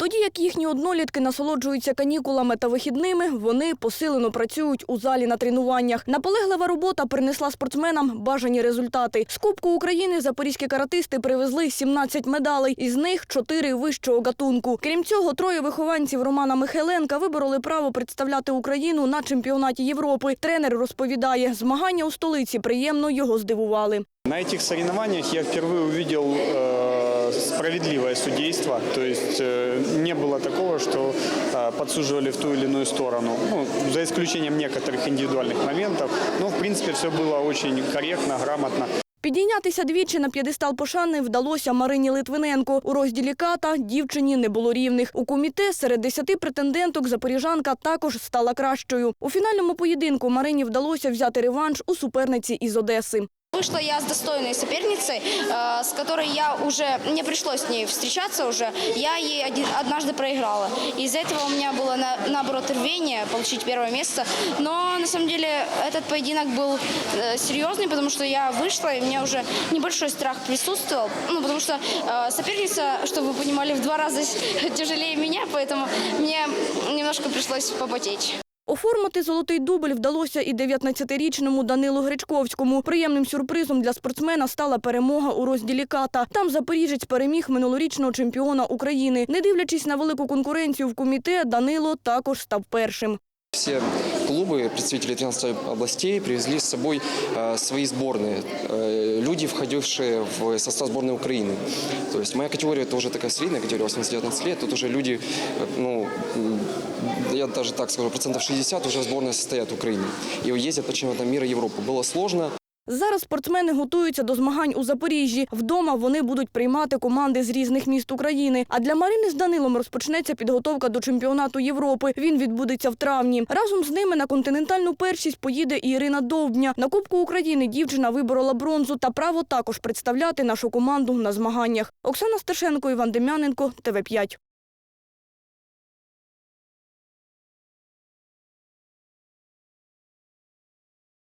Тоді як їхні однолітки насолоджуються канікулами та вихідними, вони посилено працюють у залі на тренуваннях. Наполеглива робота принесла спортсменам бажані результати. З Кубку України запорізькі каратисти привезли 17 медалей, із них 4 вищого гатунку. Крім цього, троє вихованців Романа Михайленка вибороли право представляти Україну на чемпіонаті Європи. Тренер розповідає, змагання у столиці приємно його здивували. На этих соревнованиях я впервые увидел э, справедливое судейство. То есть э, не было такого, что э, подсуживали в ту или иную сторону. Ну, за исключением некоторых индивидуальных моментов. Но, в принципе, все было очень корректно, грамотно. Підійнятися двічі на п'єдестал пошани вдалося Марині Литвиненко. У розділі ката дівчині не було рівних. У комітет серед десяти претенденток запоріжанка також стала кращою. У фінальному поєдинку Марині вдалося взяти реванш у суперниці із Одеси. Вышла я с достойной соперницей, э, с которой я уже, мне пришлось с ней встречаться уже, я ей однажды проиграла. Из-за этого у меня было на- наоборот рвение получить первое место. Но на самом деле этот поединок был э, серьезный, потому что я вышла, и у меня уже небольшой страх присутствовал. Ну, потому что э, соперница, чтобы вы понимали, в два раза тяжелее меня, поэтому мне немножко пришлось попотеть. Оформити золотий дубль вдалося і 19-річному Данилу Гречковському. Приємним сюрпризом для спортсмена стала перемога у розділі ката. Там запоріжець переміг минулорічного чемпіона України. Не дивлячись на велику конкуренцію в коміте, Данило також став першим. Все клубы, представители 13 областей привезли с собой э, свои сборные. Э, люди, входившие в состав сборной Украины. То есть моя категория это уже такая средняя категория, 18-19 лет. Тут уже люди, э, ну, м, я даже так скажу, процентов 60 уже в сборной состоят в Украине. И ездят по чемпионатам мира и Европы. Было сложно, Зараз спортсмени готуються до змагань у Запоріжжі. Вдома вони будуть приймати команди з різних міст України. А для Марини з Данилом розпочнеться підготовка до чемпіонату Європи. Він відбудеться в травні. Разом з ними на континентальну першість поїде і Ірина Довбня. На Кубку України дівчина виборола бронзу та право також представляти нашу команду на змаганнях. Оксана Сташенко, Іван Дем'яненко, ТВ 5